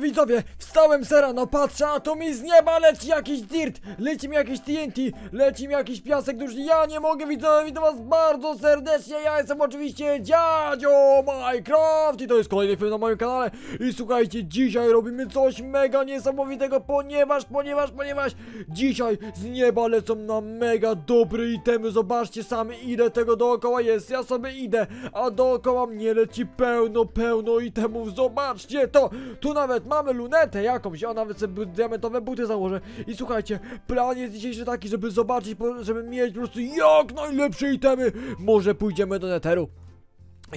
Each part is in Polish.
Widzowie, wstałem z rano, patrzę, a tu mi z nieba leci jakiś dirt, leci mi jakiś TNT, leci mi jakiś piasek duży, ja nie mogę widzowie, witam was bardzo serdecznie, ja jestem oczywiście Dziadzio Minecraft i to jest kolejny film na moim kanale. I słuchajcie, dzisiaj robimy coś mega niesamowitego, ponieważ, ponieważ, ponieważ dzisiaj z nieba lecą na mega dobre itemy, zobaczcie sami ile tego dookoła jest, ja sobie idę, a dookoła mnie leci pełno, pełno itemów, zobaczcie to, tu nawet mamy lunetę jakąś, a nawet sobie diamentowe buty założę i słuchajcie, plan jest dzisiejszy taki, żeby zobaczyć, żeby mieć po prostu jak najlepsze itemy, może pójdziemy do neteru.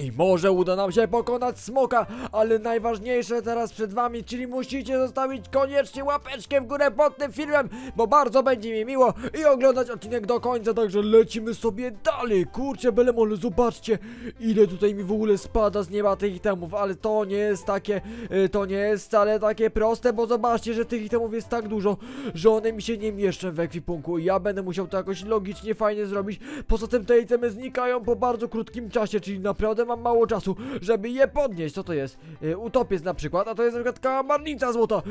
I może uda nam się pokonać smoka, ale najważniejsze teraz przed wami, czyli musicie zostawić koniecznie łapeczkę w górę pod tym filmem, bo bardzo będzie mi miło i oglądać odcinek do końca, także lecimy sobie dalej. Kurczę, belemole, zobaczcie, ile tutaj mi w ogóle spada z nieba tych itemów, ale to nie jest takie, y, to nie jest wcale takie proste, bo zobaczcie, że tych itemów jest tak dużo, że one mi się nie mieszczą w ekwipunku ja będę musiał to jakoś logicznie, fajnie zrobić. Poza tym te itemy znikają po bardzo krótkim czasie, czyli naprawdę mam mało czasu, żeby je podnieść. Co to jest? Y, utopiec na przykład, a to jest na przykład kałamarnica złota.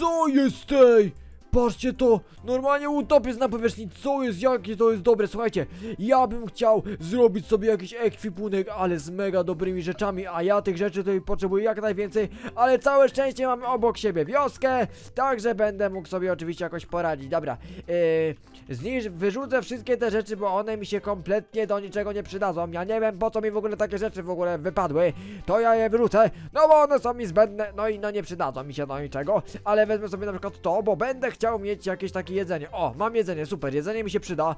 Co jest tej? Patrzcie to! Normalnie utopiec na powierzchni, co jest, jakie to jest dobre, słuchajcie, ja bym chciał zrobić sobie jakiś ekwipunek, ale z mega dobrymi rzeczami, a ja tych rzeczy tutaj potrzebuję jak najwięcej, ale całe szczęście mamy obok siebie wioskę, także będę mógł sobie oczywiście jakoś poradzić, dobra, yy, wyrzucę wszystkie te rzeczy, bo one mi się kompletnie do niczego nie przydadzą, ja nie wiem po co mi w ogóle takie rzeczy w ogóle wypadły, to ja je wyrzucę, no bo one są mi zbędne, no i no nie przydadzą mi się do niczego, ale wezmę sobie na przykład to, bo będę chciał mieć jakieś takie jedzenie. O, mam jedzenie, super, jedzenie mi się przyda.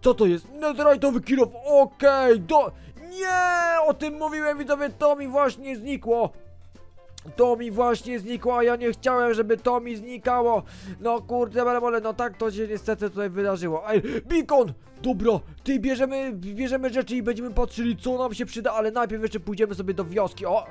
Co to jest? Netherite'owy kilof, okej, do... Nie, o tym mówiłem widzowie, to mi właśnie znikło. To mi właśnie znikło, a ja nie chciałem, żeby to mi znikało. No kurde, ale no tak to się niestety tutaj wydarzyło. Ej, beacon! Dobra, ty bierzemy, bierzemy rzeczy i będziemy patrzyli, co nam się przyda, ale najpierw jeszcze pójdziemy sobie do wioski. O,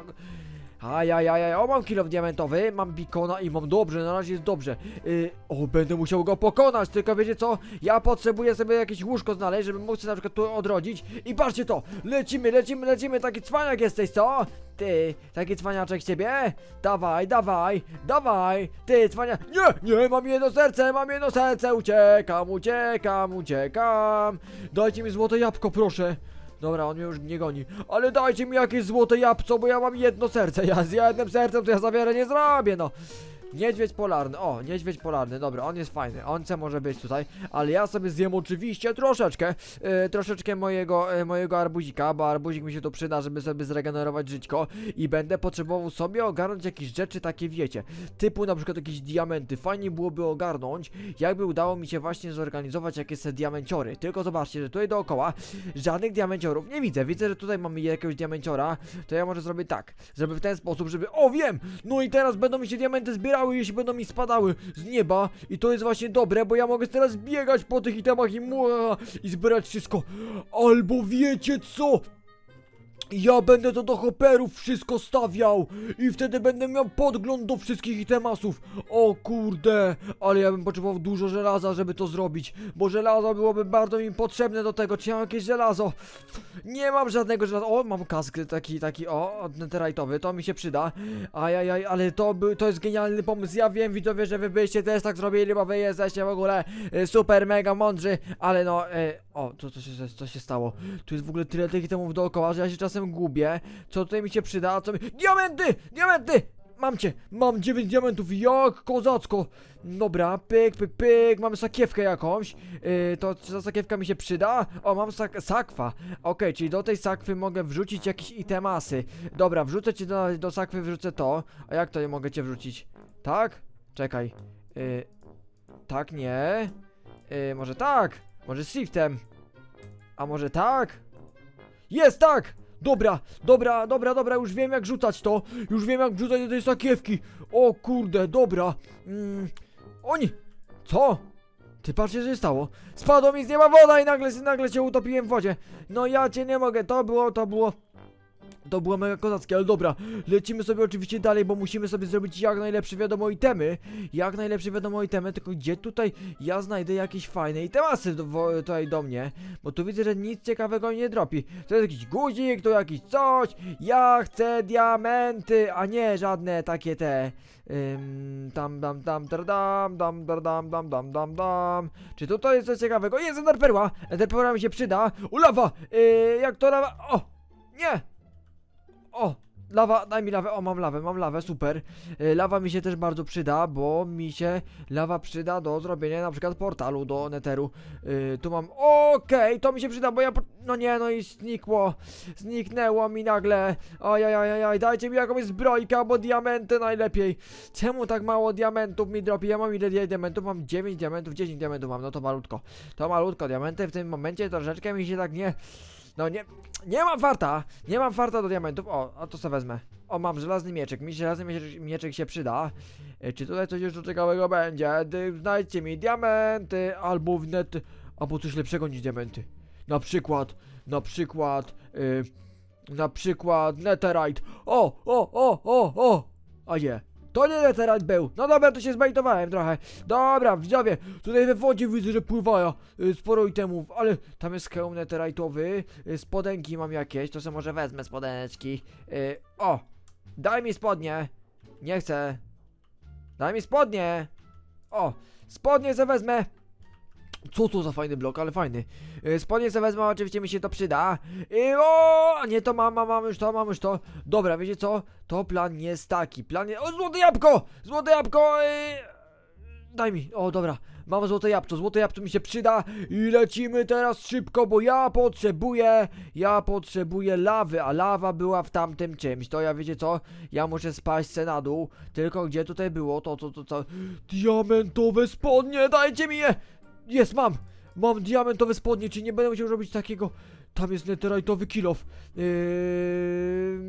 Ajajajaj, o mam kilof diamentowy, mam bikona i mam dobrze, na razie jest dobrze. Yy, o, będę musiał go pokonać, tylko wiecie co? Ja potrzebuję sobie jakieś łóżko znaleźć, żeby móc się na przykład tu odrodzić. I patrzcie to, lecimy, lecimy, lecimy, taki cwaniak jesteś, co? Ty, taki cwaniaczek ciebie? Dawaj, dawaj, dawaj, ty cwania... Nie, nie, mam jedno serce, mam jedno serce, uciekam, uciekam, uciekam. Dajcie mi złote jabłko, proszę. Dobra, on mnie już nie goni. Ale dajcie mi jakieś złote jabłco, bo ja mam jedno serce. Ja z jednym sercem to ja za wiele nie zrobię, no. Niedźwiedź polarny, o, niedźwiedź polarny, dobra, on jest fajny, on co może być tutaj, ale ja sobie zjem oczywiście troszeczkę, e, troszeczkę mojego, e, mojego arbuzika, bo arbuzik mi się tu przyda, żeby sobie zregenerować żyćko i będę potrzebował sobie ogarnąć jakieś rzeczy takie, wiecie, typu na przykład jakieś diamenty, fajnie byłoby ogarnąć, jakby udało mi się właśnie zorganizować jakieś te diamenciory, tylko zobaczcie, że tutaj dookoła żadnych diamenciorów nie widzę, widzę, że tutaj mamy jakiegoś diamenciora, to ja może zrobię tak, zrobię w ten sposób, żeby, o wiem, no i teraz będą mi się diamenty zbierały, jeśli będą mi spadały z nieba i to jest właśnie dobre, bo ja mogę teraz biegać po tych itemach i mua, i zbierać wszystko, albo wiecie co? Ja będę to do hopperów wszystko stawiał i wtedy będę miał podgląd do wszystkich itemasów. O kurde, ale ja bym potrzebował dużo żelaza, żeby to zrobić, bo żelazo byłoby bardzo mi potrzebne do tego. Czy ja mam jakieś żelazo? Nie mam żadnego żelaza. O, mam kask taki, taki, o, netherite'owy, to mi się przyda. Ajajaj, ale to, by, to jest genialny pomysł. Ja wiem, widzowie, że wy byście też tak zrobili, bo wy jesteście w ogóle e, super, mega mądrzy, ale no, e, o, co, co, się, co się stało? Tu jest w ogóle tyle tych itemów dookoła, że ja się czasem gubię. Co tutaj mi się przyda? Co mi... Diamenty! Diamenty! Mam cię! Mam 9 diamentów, jak kozacko! Dobra, pyk, pyk, pyk, mamy sakiewkę jakąś. Yy, to czy ta sakiewka mi się przyda? O, mam sak sakwa. Okej, czyli do tej sakwy mogę wrzucić jakieś itemasy. Dobra, wrzucę cię do, do sakwy, wrzucę to. A jak to nie mogę cię wrzucić? Tak? Czekaj. Yy, tak, nie. Yy, może tak? Może shiftem? A może tak? Jest tak! Dobra, dobra, dobra, dobra, już wiem jak rzucać to. Już wiem jak wrzucać do tej sakiewki. O kurde, dobra. Mm, oni! Co? Ty patrzcie, co się stało. Spadła mi z nieba woda i nagle, nagle cię utopiłem w wodzie. No ja cię nie mogę, to było, to było... To było mega kozackie, ale dobra, lecimy sobie oczywiście dalej, bo musimy sobie zrobić jak najlepsze wiadomo itemy, jak najlepsze wiadomo itemy, tylko gdzie tutaj ja znajdę jakieś fajne itemasy do, tutaj do mnie, bo tu widzę, że nic ciekawego nie dropi. To jest jakiś guzik, to jakiś coś, ja chcę diamenty, a nie żadne takie te... Ym, tam, dam, dar, dam, dar, dam, dam, dam, dam, dam. Czy tutaj jest coś ciekawego? Jest Enderperła! Enderperła mi się przyda. Ulawa! Yy, jak to lawa? O! Nie! O! Lawa, daj mi lawę, o mam lawę, mam lawę, super. E, Lawa mi się też bardzo przyda, bo mi się lawa przyda do zrobienia na przykład portalu do neteru. E, tu mam, okej, to mi się przyda, bo ja, no nie, no i znikło, zniknęło mi nagle. Ojajajajaj, dajcie mi jakąś zbrojkę albo diamenty najlepiej. Czemu tak mało diamentów mi dropi? Ja mam ile dia- diamentów? Mam 9 diamentów, 10 diamentów mam, no to malutko. To malutko, diamenty w tym momencie troszeczkę mi się tak nie... No nie, nie mam farta, nie mam farta do diamentów. O, a to sobie wezmę. O, mam żelazny mieczek, mi żelazny mieczek, mieczek się przyda. E, Czy tutaj coś jeszcze ciekawego będzie? Znajdźcie mi diamenty, albo wnet, albo coś lepszego niż diamenty. Na przykład, na przykład, y, na przykład netherite. O, o, o, o, o! A nie, to nie netherite był. No dobra, to się zbejtowałem trochę. Dobra, widzowie, tutaj we wodzie widzę, że pływają y, sporo itemów, ale tam jest hełm netherite'owy, y, spodenki mam jakieś, to sobie może wezmę spodeneczki. Y, o, daj mi spodnie. Nie chcę. Daj mi spodnie. O, spodnie se wezmę. Co to za fajny blok, ale fajny. Y, Spodnie se wezmę, oczywiście mi się to przyda. I o, nie to mam, mam, mam już to, mam już to. Dobra, wiecie co? To plan jest taki. Plan jest... O, złote jabłko! Złote jabłko! y, Daj mi, o dobra, mam złote jabłko, złote jabłko mi się przyda i lecimy teraz szybko, bo ja potrzebuję, ja potrzebuję lawy, a lawa była w tamtym czymś, to ja wiecie co, ja muszę spaść se na dół, tylko gdzie tutaj było, to, to, to, to, diamentowe spodnie, dajcie mi je, jest, mam, mam diamentowe spodnie, czy nie będę musiał robić takiego, tam jest netherite'owy kilof, yy,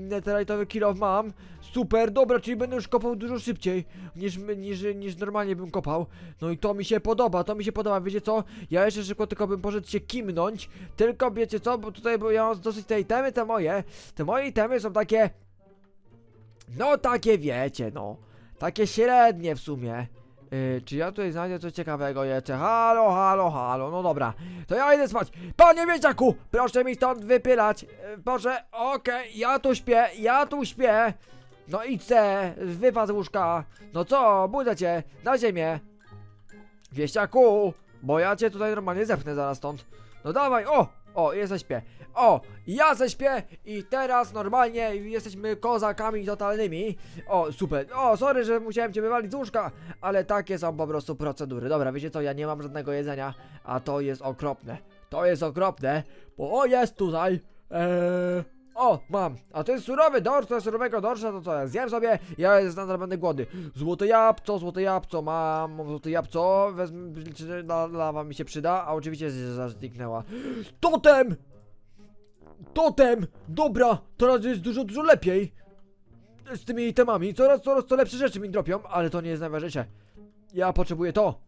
netherite'owy kilof mam, super, dobra, czyli będę już kopał dużo szybciej, niż, niż, niż normalnie bym kopał. No i to mi się podoba, to mi się podoba, wiecie co? Ja jeszcze szybko tylko bym poszedł się kimnąć, tylko wiecie co, bo tutaj bo ja mam dosyć te itemy, te moje, te moje itemy są takie, no takie wiecie, no, takie średnie w sumie. Yy, czy ja tutaj znajdę coś ciekawego jeszcze? Halo, halo, halo, no dobra, to ja idę spać. Panie Wieciaku, proszę mi stąd wypylać. Yy, proszę, okej, ja tu śpię, ja tu śpię. No idź se, wypad z łóżka. No co, budzę cię, na ziemię. Wieściaku, bo ja cię tutaj normalnie zepchnę zaraz stąd. No dawaj, o, o, jest zaśpię. O, ja zaśpię i teraz normalnie jesteśmy kozakami totalnymi. O, super. O, sorry, że musiałem cię wywalić z łóżka, ale takie są po prostu procedury. Dobra, wiecie co, ja nie mam żadnego jedzenia, a to jest okropne. To jest okropne, bo o, jest tutaj. Eee... O, mam. A to jest surowy dorsz, to jest surowego dorsza, to co ja zjem sobie, ja nadal będę głodny. Złote jabłco, złote jabłco, mam złote jabłco, wezmę, lawa mi się przyda, a oczywiście zniknęła. Totem! Totem! Dobra, teraz jest dużo, dużo lepiej. Z tymi itemami, coraz, coraz to lepsze rzeczy mi dropią, ale to nie jest najważniejsze. Ja potrzebuję to.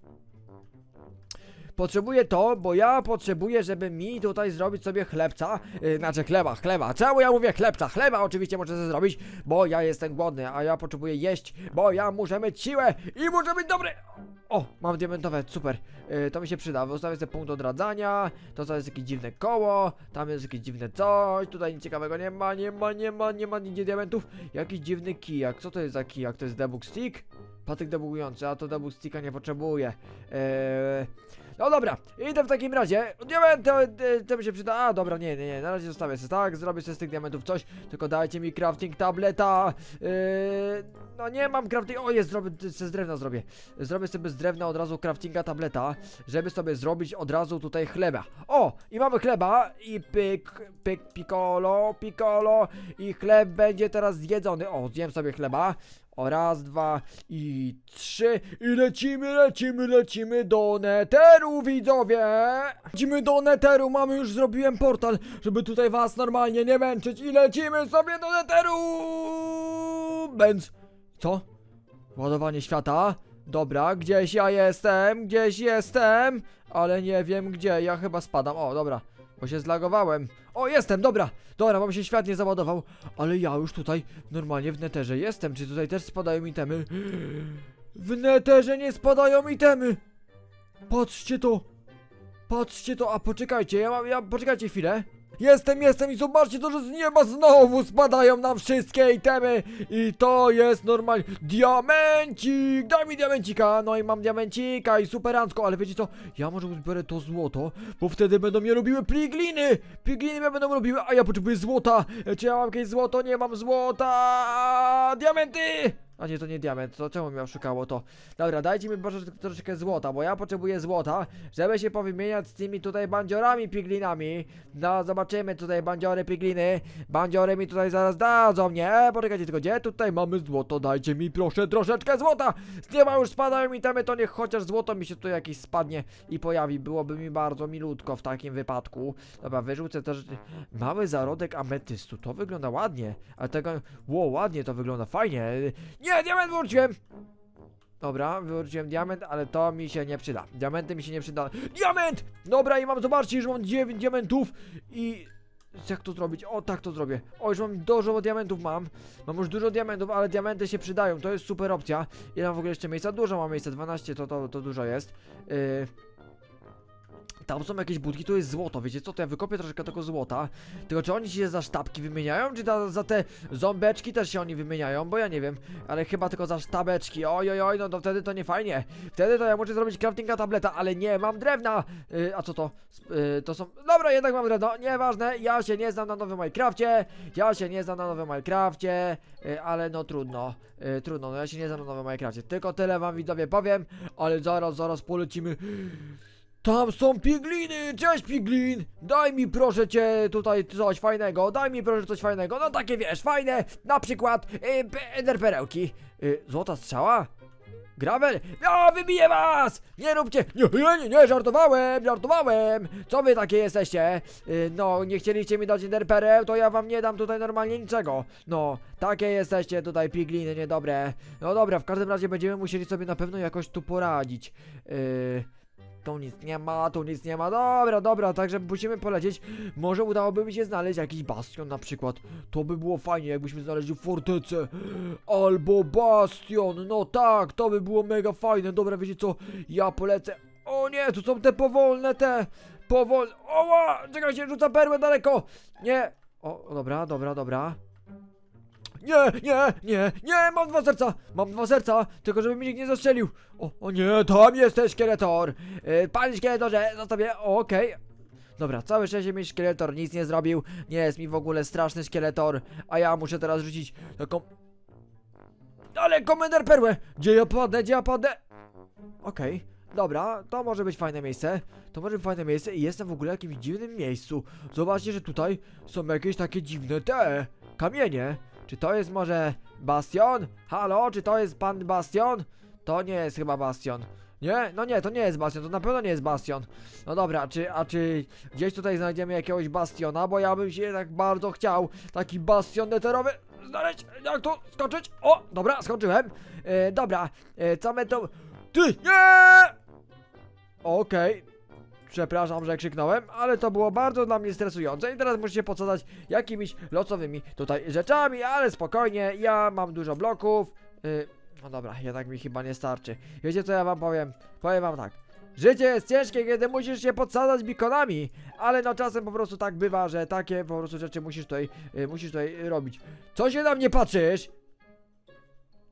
Potrzebuję to, bo ja potrzebuję, żeby mi tutaj zrobić sobie chlebca, yy, znaczy chleba, chleba. Czemu ja mówię chlebca? Chleba oczywiście sobie zrobić, bo ja jestem głodny, a ja potrzebuję jeść, bo ja muszę mieć siłę i muszę być dobry. O, mam diamentowe, super. Yy, to mi się przyda. Zostawię sobie punkt odradzania. To co jest jakieś dziwne koło. Tam jest jakieś dziwne coś. Tutaj nic ciekawego nie ma, nie ma, nie ma, nie ma nigdzie diamentów. Jakiś dziwny kijak. Co to jest za kijak? To jest debug stick? Patyk debugujący, a to debug sticka nie potrzebuję. Eee... No dobra, idę w takim razie. Diamenty, e, to mi się przyda. A dobra, nie, nie, nie, na razie zostawię sobie tak, zrobię sobie z tych diamentów coś, tylko dajcie mi crafting tableta. Yy, no nie mam crafting. O, jest, zrobię z drewna zrobię. Zrobię sobie z drewna od razu craftinga tableta, żeby sobie zrobić od razu tutaj chleba. O, i mamy chleba i pyk, pyk, piccolo, piccolo i chleb będzie teraz zjedzony. O, zjem sobie chleba. Raz, dwa i trzy. I lecimy, lecimy, lecimy do neteru, widzowie! Lecimy do neteru, mamy już zrobiłem portal, żeby tutaj was normalnie nie męczyć. I lecimy sobie do neteru! Bęc. Co? Ładowanie świata? Dobra, gdzieś ja jestem, gdzieś jestem, ale nie wiem gdzie, ja chyba spadam. O, dobra. Bo się zlagowałem. O, jestem, dobra. Dobra, bo mi się świat nie załadował. Ale ja już tutaj normalnie w neterze jestem. Czy tutaj też spadają itemy? W neterze nie spadają itemy. Patrzcie to. Patrzcie to, a poczekajcie, ja mam, ja, poczekajcie chwilę. Jestem, jestem i zobaczcie to, że z nieba znowu spadają nam wszystkie itemy I to jest normalnie Diamencik! Daj mi diamencika! No i mam diamencika i superancko, ale wiecie co? Ja może zbiorę to złoto, bo wtedy będą mnie robiły pligliny! Pligliny mnie będą robiły, a ja potrzebuję złota! E, Czy ja mam jakieś złoto? Nie mam złota! Diamenty! A nie, to nie diament, to czemu mnie oszukało to? Dobra, dajcie mi proszę troszeczkę złota, bo ja potrzebuję złota, żeby się powymieniać z tymi tutaj bandziorami piglinami. No, zobaczymy tutaj bandziory pigliny. Bandziory mi tutaj zaraz dadzą, nie? Poczekajcie tylko, gdzie tutaj mamy złoto? Dajcie mi proszę troszeczkę złota! Z nieba już spadają mi temy, to niech chociaż złoto mi się tu jakieś spadnie i pojawi. Byłoby mi bardzo milutko w takim wypadku. Dobra, wyrzucę też mały zarodek ametystu. To wygląda ładnie, ale tego... Wow, ładnie to wygląda, fajnie. Nie, diament wróciłem! Dobra, wyrzuciłem diament, ale to mi się nie przyda. Diamenty mi się nie przyda. Diament! Dobra, i mam, zobaczcie, już mam 9 diamentów i... Jak to zrobić? O, tak to zrobię. O, już mam dużo diamentów mam. Mam już dużo diamentów, ale diamenty się przydają. To jest super opcja. Ile mam w ogóle jeszcze miejsca? Dużo mam miejsca. 12 to, to, to dużo jest. Yy... Tam są jakieś budki, tu jest złoto, wiecie co, to ja wykopię troszkę tego złota. Tylko czy oni się za sztabki wymieniają, czy za, za te ząbeczki też się oni wymieniają, bo ja nie wiem Ale chyba tylko za sztabeczki, oj oj oj, no to wtedy to nie fajnie. Wtedy to ja muszę zrobić craftinga tableta, ale nie, mam drewna. Yy, A co to? Yy, to są, dobra jednak mam drewno, nieważne, ja się nie znam na nowym Minecrafcie. Ja się nie znam na nowym Minecrafcie, yy, ale no trudno yy, Trudno, no ja się nie znam na nowym Minecrafcie. Tylko tyle wam widzowie powiem, ale zaraz, zaraz polecimy tam są pigliny! Cześć piglin! Daj mi proszę cię tutaj coś fajnego, daj mi proszę coś fajnego, no takie wiesz, fajne, na przykład y, pe- enderperełki. Y, złota strzała? Gravel? No, wybiję was! Nie róbcie! Nie, nie, nie, żartowałem, żartowałem! Co wy takie jesteście? Y, no, nie chcieliście mi dać enderpereł, to ja wam nie dam tutaj normalnie niczego. No, takie jesteście tutaj pigliny niedobre. No dobra, w każdym razie będziemy musieli sobie na pewno jakoś tu poradzić. Yy... Tu nic nie ma, tu nic nie ma. Dobra, dobra, także musimy polecieć. Może udałoby mi się znaleźć jakiś bastion na przykład. To by było fajnie, jakbyśmy znaleźli fortecę. Albo bastion, no tak, to by było mega fajne. Dobra, wiecie co? Ja polecę. O nie, tu są te powolne, te. Powolne. Oła! Czekajcie, rzuca perłę daleko. Nie. O, dobra, dobra, dobra. Nie, nie, nie, nie, mam dwa serca, mam dwa serca, tylko żeby mi nikt nie zastrzelił. O, o nie, tam jesteś szkieletor. Yy, panie szkieletorze, zostawię, okej. Dobra, całe szczęście mi szkieletor nic nie zrobił, nie jest mi w ogóle straszny szkieletor, a ja muszę teraz rzucić taką... Ale komender perłę, gdzie ja padnę, gdzie ja padnę? Okej, dobra, to może być fajne miejsce, to może być fajne miejsce i jestem w ogóle w jakimś dziwnym miejscu. Zobaczcie, że tutaj są jakieś takie dziwne te kamienie. Czy to jest może Bastion? Halo, czy to jest pan Bastion? To nie jest chyba Bastion. Nie? No nie, to nie jest Bastion, to na pewno nie jest Bastion. No dobra, czy, a czy gdzieś tutaj znajdziemy jakiegoś Bastiona? Bo ja bym się tak bardzo chciał taki Bastion neterowy znaleźć. Jak tu skoczyć? O, dobra, skoczyłem. E, dobra, e, co my tu... Ty, nie! Okej, Przepraszam, że krzyknąłem, ale to było bardzo dla mnie stresujące i teraz muszę się podsadzać jakimiś losowymi tutaj rzeczami, ale spokojnie, ja mam dużo bloków. Yy, no dobra, jednak mi chyba nie starczy. Wiecie co ja wam powiem? Powiem wam tak. Życie jest ciężkie, kiedy musisz się podsadzać bikonami, ale no czasem po prostu tak bywa, że takie po prostu rzeczy musisz tutaj, yy, musisz tutaj robić. Co się na mnie patrzysz?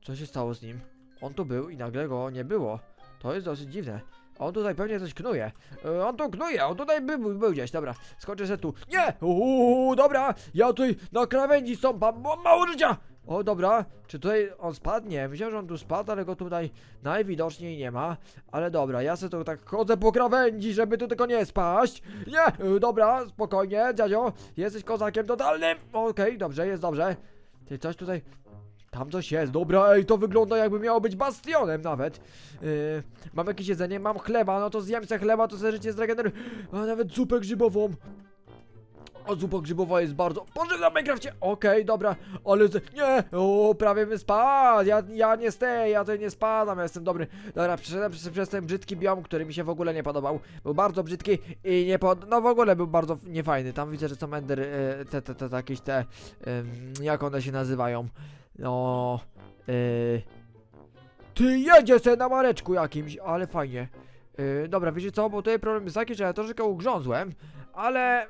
Co się stało z nim? On tu był i nagle go nie było. To jest dosyć dziwne. On tutaj pewnie coś knuje. E, on tu knuje, on tutaj by, był, był gdzieś, dobra. Skoczę se tu. Nie! Uuu, dobra! Ja tutaj na krawędzi stąpam, mam mało życia! O, dobra. Czy tutaj on spadł? Nie, myślałem, że on tu spadł, ale go tutaj najwidoczniej nie ma. Ale dobra, ja sobie tu tak chodzę po krawędzi, żeby tu tylko nie spaść. Nie! E, dobra, spokojnie, dziadzio. Jesteś kozakiem totalnym. Okej, dobrze, jest dobrze. Ty coś tutaj... Tam coś jest, dobra, ej, to wygląda jakby miało być bastionem nawet. Yy, mam jakieś jedzenie, mam chleba, no to zjem se chleba, to sobie życie zregeneruję. A nawet zupę grzybową. O, zupa grzybowa jest bardzo pożywna w Minecrafcie. Okej, dobra, ale... z- Nie! O, prawie bym spadł. Ja, ja nie steję, ja tutaj nie spadam, ja jestem dobry. Dobra, przeszedłem przez, przez ten brzydki biom, który mi się w ogóle nie podobał. Był bardzo brzydki i nie pod... No w ogóle był bardzo niefajny. Tam widzę, że są ender... Te, te, te, te jakieś te... Jak one się nazywają? No... e, Ty jedzie se na mareczku jakimś, ale fajnie. Yy, dobra, wiecie co, bo tutaj problem jest taki, że ja troszeczkę ugrzązłem, ale...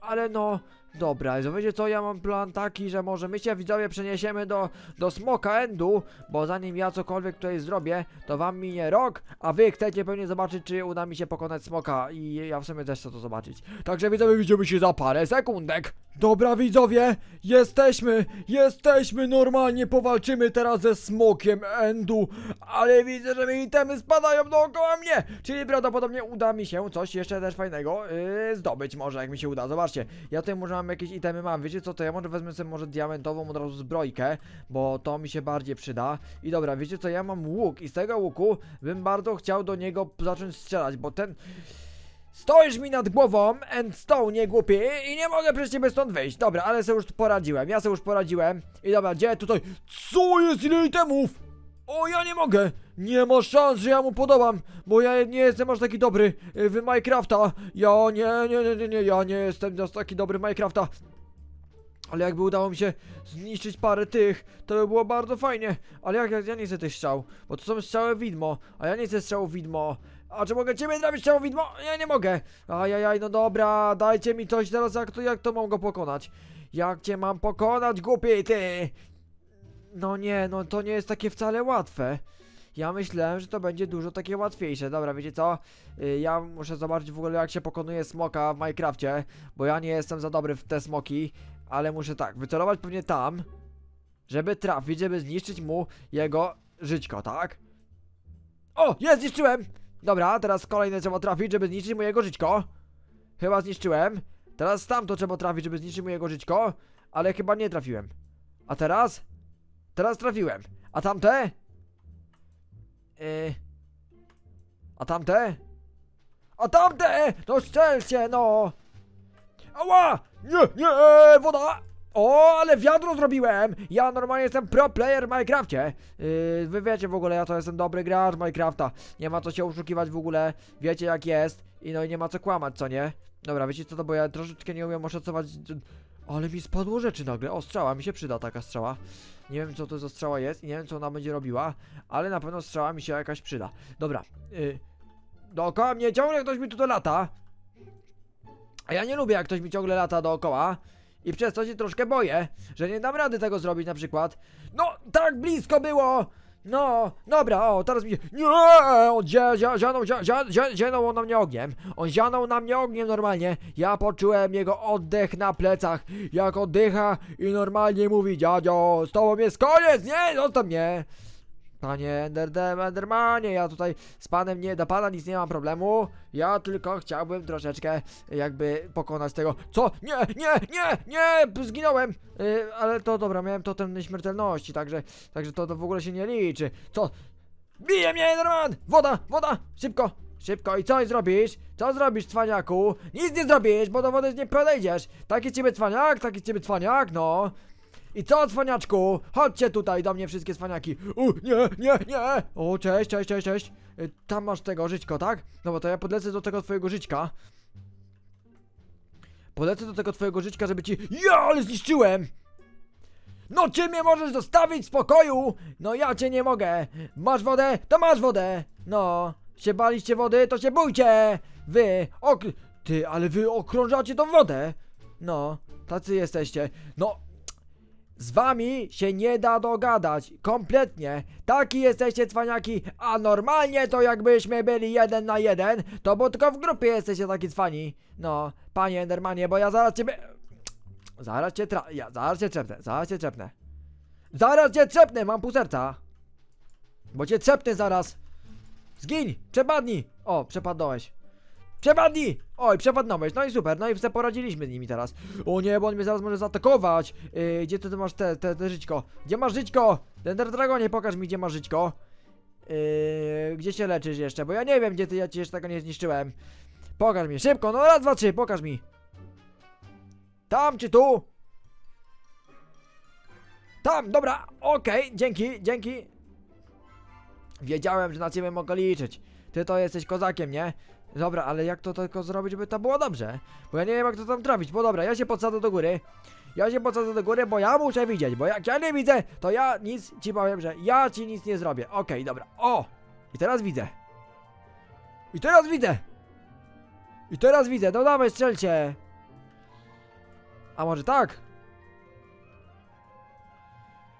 Ale no... Dobra, to wiecie co, ja mam plan taki, że może my się widzowie przeniesiemy do, do Smoka Endu, bo zanim ja cokolwiek tutaj zrobię, to wam minie rok, a wy chcecie pewnie zobaczyć, czy uda mi się pokonać Smoka i ja w sumie też chcę to zobaczyć. Także widzowie, widzimy się za parę sekundek. Dobra widzowie, jesteśmy, jesteśmy, normalnie powalczymy teraz ze Smokiem Endu, ale widzę, że mi itemy spadają dookoła mnie, czyli prawdopodobnie uda mi się coś jeszcze też fajnego yy, zdobyć może, jak mi się uda, zobaczcie, ja tutaj może mam jakieś itemy, mam, wiecie co, to ja może wezmę sobie może diamentową od razu zbrojkę, bo to mi się bardziej przyda i dobra, wiecie co, ja mam łuk i z tego łuku bym bardzo chciał do niego zacząć strzelać, bo ten... Stoisz mi nad głową, and stone, nie głupi, i nie mogę przez ciebie stąd wyjść. Dobra, ale sobie już poradziłem, ja sobie już poradziłem. I dobra, gdzie tutaj? Co jest ile itemów? O, ja nie mogę! Nie ma szans, że ja mu podobam, bo ja nie jestem aż taki dobry y, w Minecrafta. Ja nie, nie, nie, nie, nie, ja nie jestem aż taki dobry w Minecrafta. Ale jakby udało mi się zniszczyć parę tych, to by było bardzo fajnie. Ale jak, jak ja nie chcę tych strzał, bo to są strzały widmo, a ja nie chcę strzału widmo. A czy mogę ciebie zrobić strzału widmo? Ja nie mogę. Ajajaj, no dobra, dajcie mi coś teraz, jak to, jak to mam go pokonać? Jak cię mam pokonać, głupi ty? No nie, no to nie jest takie wcale łatwe. Ja myślałem, że to będzie dużo takie łatwiejsze. Dobra, wiecie co? Y, Ja muszę zobaczyć w ogóle jak się pokonuje smoka w Minecrafcie, bo ja nie jestem za dobry w te smoki, ale muszę tak, wycelować pewnie tam, żeby trafić, żeby zniszczyć mu jego żyćko, tak? O, jest, zniszczyłem! Dobra, teraz kolejne trzeba trafić, żeby zniszczyć mu jego żyćko. Chyba zniszczyłem. Teraz tamto trzeba trafić, żeby zniszczyć mu jego żyćko, ale chyba nie trafiłem. A teraz? Teraz trafiłem. A tamte? Yy. A tamte? A tamte! No strzelcie, no! Ała! Nie, nie, e, woda! O, ale wiadro zrobiłem! Ja normalnie jestem pro player w Minecrafcie. Yy, wy wiecie w ogóle, ja to jestem dobry gracz Minecrafta. Nie ma co się oszukiwać w ogóle. Wiecie jak jest. I no i nie ma co kłamać, co nie? Dobra, wiecie co to, bo ja troszeczkę nie umiem oszacować... Ale mi spadło rzeczy nagle. O, strzała, mi się przyda taka strzała. Nie wiem co to za strzała jest i nie wiem co ona będzie robiła, ale na pewno strzała mi się jakaś przyda. Dobra, yy, dookoła mnie ciągle ktoś mi tutaj lata. A ja nie lubię jak ktoś mi ciągle lata dookoła. I przez to się troszkę boję, że nie dam rady tego zrobić na przykład. No, tak blisko było! No, dobra, o, teraz mi... Nie! On zia, zia, zianął, zia, zia, zia, zianął on na mnie ogniem. On zianął na mnie ogniem normalnie. Ja poczułem jego oddech na plecach, jak oddycha i normalnie mówi Dziadzio, z tobą jest koniec, nie, zostaw mnie. Panie Ender, Endermanie, ja tutaj z panem nie, do pana nic nie mam problemu. Ja tylko chciałbym troszeczkę jakby pokonać tego. Co? Nie, nie, nie, nie! Zginąłem! Yy, ale to dobra, miałem totem nieśmiertelności, także, także to, to w ogóle się nie liczy. Co? Bije mnie Enderman! Woda, woda! Szybko! Szybko i co zrobisz? Co zrobisz, cwaniaku? Nic nie zrobisz, bo do wody nie podejdziesz. Taki ciebie cwaniak, taki ciebie cwaniak, no. I co, cwaniaczku? Chodźcie tutaj do mnie wszystkie cwaniaki. U, nie, nie, nie! O, cześć, cześć, cześć, cześć. Y, Tam masz tego żyćko, tak? No bo to ja podlecę do tego twojego żyćka. Polecę do tego twojego żyćka, żeby ci... Ja, ale zniszczyłem! No czy mnie możesz zostawić w spokoju? No ja cię nie mogę. Masz wodę? To masz wodę. No, się baliście wody? To się bójcie! Wy, ok... Ty, ale wy okrążacie tą wodę. No, tacy jesteście. No, z wami się nie da dogadać. Kompletnie. Taki jesteście cwaniaki, a normalnie to jakbyśmy byli jeden na jeden, to bo tylko w grupie jesteście taki cwani. No, panie Endermanie, bo ja zaraz ciebie... Zaraz cię tra... Ja, zaraz cię trzepnę, zaraz cię trzepnę. Zaraz cię trzepnę, mam pół serca. Bo cię trzepnę zaraz. Zgiń, przepadnij. O, przepadnąłeś. Przepadnij! Oj, przepadnąłeś, no i super, no i sobie poradziliśmy z nimi teraz. O nie, bo on mnie zaraz może zaatakować. Yy, gdzie ty, ty masz te, te, te żyćko? Gdzie masz żyćko? Ender Dragonie, pokaż mi, gdzie masz żyćko. Yy, gdzie się leczysz jeszcze? Bo ja nie wiem, gdzie ty, ja ci jeszcze tego nie zniszczyłem. Pokaż mi, szybko, no raz, dwa, trzy, pokaż mi. Tam czy tu? Tam, dobra, okej, dzięki, dzięki. Wiedziałem, że na ciebie mogę liczyć. Ty to jesteś kozakiem, nie? Dobra, ale jak to tylko zrobić, żeby to było dobrze? Bo ja nie wiem, jak to tam trafić. Bo dobra, ja się podsadzę do góry. Ja się podsadzę do góry, bo ja muszę widzieć. Bo jak ja nie widzę, to ja nic ci powiem, że ja ci nic nie zrobię. Okej, dobra. O! I teraz widzę. I teraz widzę. I teraz widzę. No dawaj, strzelcie. A może tak?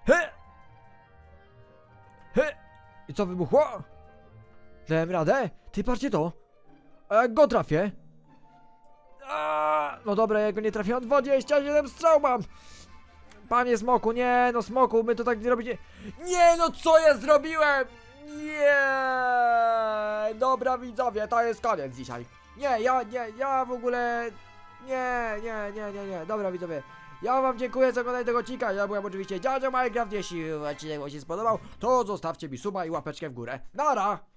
He! He! I co wybuchło? Dałem radę? Ty patrzcie to! Jak go trafię? A, no dobra, jak go nie trafiłem, 27 strzał mam! Panie Smoku, nie no Smoku, my to tak nie robicie... Nie no, co ja zrobiłem? Nie! Dobra widzowie, to jest koniec dzisiaj. Nie, ja, nie, ja w ogóle... Nie, nie, nie, nie, nie, dobra widzowie. Ja wam dziękuję za oglądanie tego odcinka. Ja byłem oczywiście Dziadzio Minecraft. Jeśli odcinek wam się spodobał, to zostawcie mi suba i łapeczkę w górę. Nara!